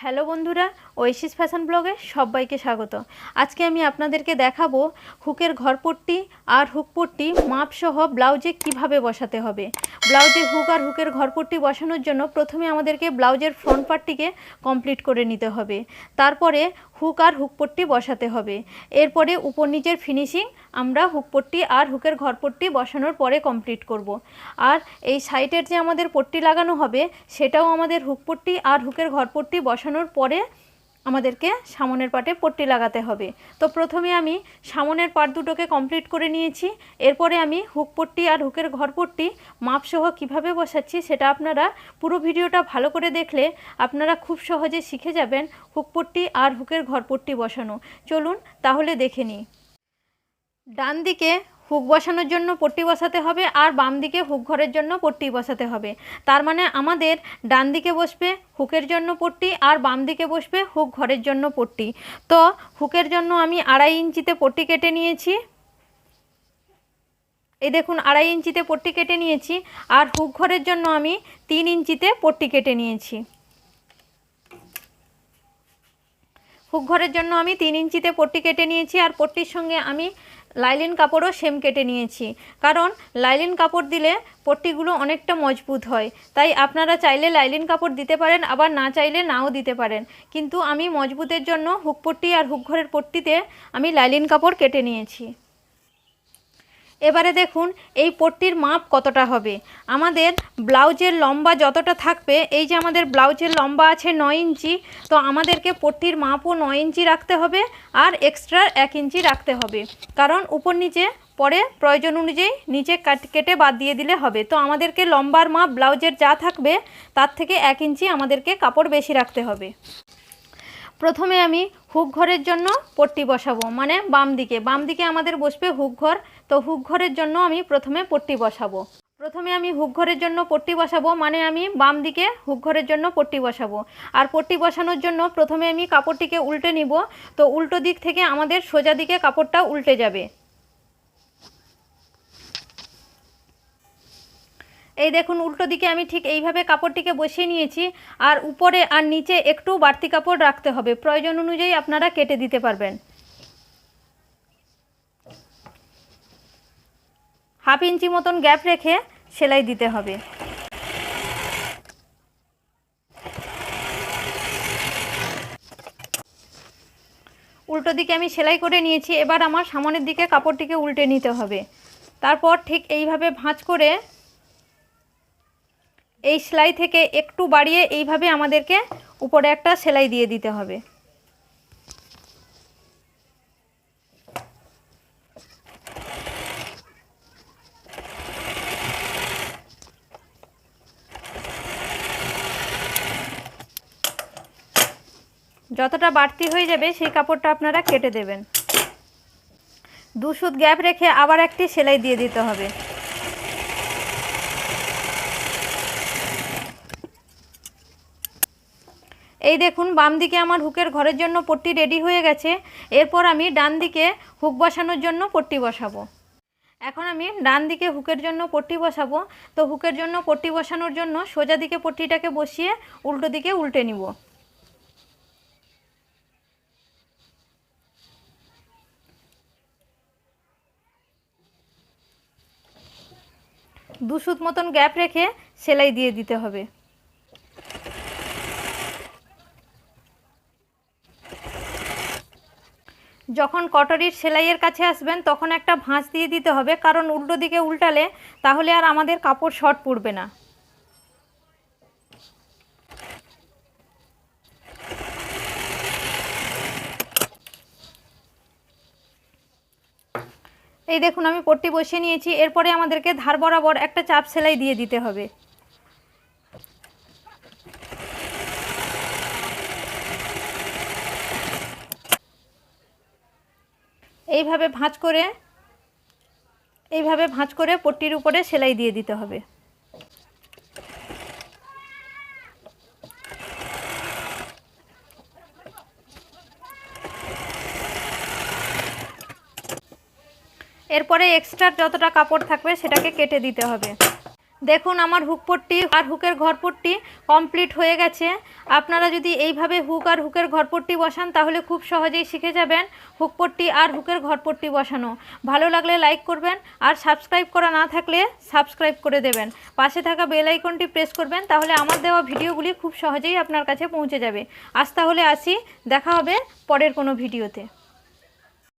Hello বন্ধুরা ঐশিস fashion ব্লগে সবাইকে স্বাগত। আজকে আমি আপনাদেরকে দেখাবো হুকের ঘরপট্টি আর হুকপট্টি মাপসহ ব্লাউজে কীভাবে বসাতে হবে। ব্লাউজে হুক আর হুকের ঘরপট্টি বসানোর জন্য প্রথমে আমাদেরকে ব্লাউজের ফ্রন্ট পার্টটিকে কমপ্লিট করে নিতে হবে। তারপরে হুক আর হুকপট্টি বসাতে হবে। এরপরে উপর নিচের ফিনিশিং আমরা হুকপট্টি আর হুকের ঘরপট্টি বসানোর পরে কমপ্লিট করব। আর এই সাইটের যে আমাদের পট্টি লাগানো হবে, সেটাও আমাদের হুকপট্টি আর হুকের ঘরপট্টি বসানোর পরে আমাদেরকে সামনের পাটে পট্টি লাগাতে হবে। তো প্রথমে আমি সামনের পাট দুটোকে কমপ্লিট করে নিয়েছি। এরপরে আমি হুক পট্টি আর হুকের ঘর পট্টি মাপসহ কীভাবে বসাচ্ছি সেটা আপনারা পুরো ভিডিওটা ভালো করে দেখলে আপনারা খুব সহজে শিখে যাবেন হুক পট্টি আর হুকের ঘর পট্টি বসানো। চলুন তাহলে দেখে নিই। ডান দিকে হুক বসানোর জন্য পট্টি বসাতে হবে আর বাম দিকে হুক ঘরের জন্য পট্টি বসাতে হবে। তার মানে আমাদের ডান দিকে বসবে হুকের জন্য পট্টি আর বাম দিকে বসবে হুক ঘরের জন্য পট্টি। তো হুকের জন্য আমি আড়াই ইঞ্চিতে পট্টি কেটে নিয়েছি। এই দেখুন আড়াই ইঞ্চিতে পট্টি কেটে নিয়েছি আর হুক ঘরের জন্য আমি তিন ইঞ্চিতে পট্টি কেটে নিয়েছি। হুক ঘরের জন্য আমি তিন ইঞ্চিতে পট্টি কেটে নিয়েছি আর পট্টির সঙ্গে আমি লাইলিন কাপড়ও সেম কেটে নিয়েছি। কারণ লাইলিন কাপড় দিলে পট্টিগুলো অনেকটা মজবুত হয়। তাই আপনারা চাইলে লাইলিন কাপড় দিতে পারেন, আবার না চাইলে নাও দিতে পারেন। কিন্তু আমি মজবুতের জন্য হুক পট্টি আর হুক ঘরের পট্টিতে আমি লাইলিন কাপড় কেটে নিয়েছি। এবারে দেখুন এই পট্টির মাপ কতটা হবে। আমাদের ব্লাউজের লম্বা যতটা থাকবে, এই যে আমাদের ব্লাউজের লম্বা আছে নয় ইঞ্চি, তো আমাদেরকে পট্টির মাপও নয় ইঞ্চি রাখতে হবে আর এক্সট্রা এক ইঞ্চি রাখতে হবে। কারণ উপর নিচে পরে প্রয়োজন অনুযায়ী নিচে কাট, কেটে বাদ দিয়ে দিলে হবে। তো আমাদেরকে লম্বার মাপ, ব্লাউজের যা থাকবে, তার থেকে এক ইঞ্চি আমাদেরকে কাপড় বেশি রাখতে হবে। প্রথমে আমি হুক ঘরের জন্য পট্টি বসাবো মানে বাম দিকে। বাম দিকে আমাদের বসবে হুক ঘর। তো হুক ঘরের জন্য আমি প্রথমে পট্টি বসাবো। প্রথমে আমি হুক ঘরের জন্য পট্টি বসাবো মানে আমি বাম দিকে হুক ঘরের জন্য পট্টি বসাবো। আর পট্টি বসানোর জন্য প্রথমে আমি কাপড়টিকে উল্টে নিব, তো উল্টো দিক থেকে আমাদের সোজা দিকে কাপড়টা উল্টে যাবে। এই দেখুন, উল্টো দিকে আমি ঠিক এইভাবে কাপড়টিকে বসিয়ে নিয়েছি, আর উপরে আর নিচে একটু বাড়তি কাপড় রাখতে হবে। প্রয়োজন অনুযায়ী আপনারা কেটে দিতে পারবেন। হাফ ইঞ্চি মতন গ্যাপ রেখে সেলাই দিতে হবে। উল্টো দিকে আমি সেলাই করে নিয়েছি, এবার আমার সামনের দিকে কাপড়টিকে উল্টে নিতে হবে। তারপর ঠিক এইভাবে ভাঁজ করে এই সেলাই থেকে একটু বাড়িয়ে এইভাবে আমাদেরকে উপরে একটা সেলাই দিয়ে দিতে হবে। যতটা বাড়তি হয়ে যাবে সেই কাপড়টা আপনারা কেটে দেবেন। দু সুত গ্যাপ রেখে আবার একটি সেলাই দিয়ে দিতে হবে। এই দেখুন, বাম দিকে আমার হুকের ঘরের জন্য পট্টি রেডি হয়ে গেছে। এরপর আমি ডান দিকে হুক বসানোর জন্য পট্টি বসাবো। এখন আমি ডান দিকে হুকের জন্য পট্টি বসাবো। তো হুকের জন্য পট্টি বসানোর জন্য সোজা দিকে পট্টিটাকে বসিয়ে উল্টো দিকে উল্টে নিব। দু সুত মতন গ্যাপ রেখে সেলাই দিয়ে দিতে হবে। যখন কটরির সেলাইয়ের কাছে আসবেন, তখন একটা ভাঁজ দিয়ে দিতে হবে, কারণ উল্টো দিকে উল্টালে তাহলে আর আমাদের কাপড় শর্ট পড়বে না। এই দেখুন, আমি পট্টি বসিয়ে নিয়েছি। এরপরে আমাদেরকে ধার বরাবর একটা চাপ সেলাই দিয়ে দিতে হবে। এইভাবে ভাঁজ করে, এইভাবে ভাঁজ করে পট্টির উপরে সেলাই দিয়ে দিতে হবে। এরপরে এক্সট্রা যতটা কাপড় থাকবে সেটাকে কেটে দিতে হবে। দেখুন আমার হুক পট্টি আর হুকের ঘর পট্টি কমপ্লিট হয়ে গেছে। আপনারা যদি এইভাবে হুক আর হুকের ঘরপট্টি বসান, তাহলে খুব সহজেই শিখে যাবেন হুকপট্টি আর হুকের ঘরপট্টি বসানো। ভালো লাগলে লাইক করবেন আর সাবস্ক্রাইব করা না থাকলে সাবস্ক্রাইব করে দেবেন। পাশে থাকা বেল আইকনটি প্রেস করবেন, তাহলে আমার দেওয়া ভিডিওগুলি খুব সহজেই আপনার কাছে পৌঁছে যাবে। আজ তাহলে আসি, দেখা হবে পরের কোনো ভিডিওতে।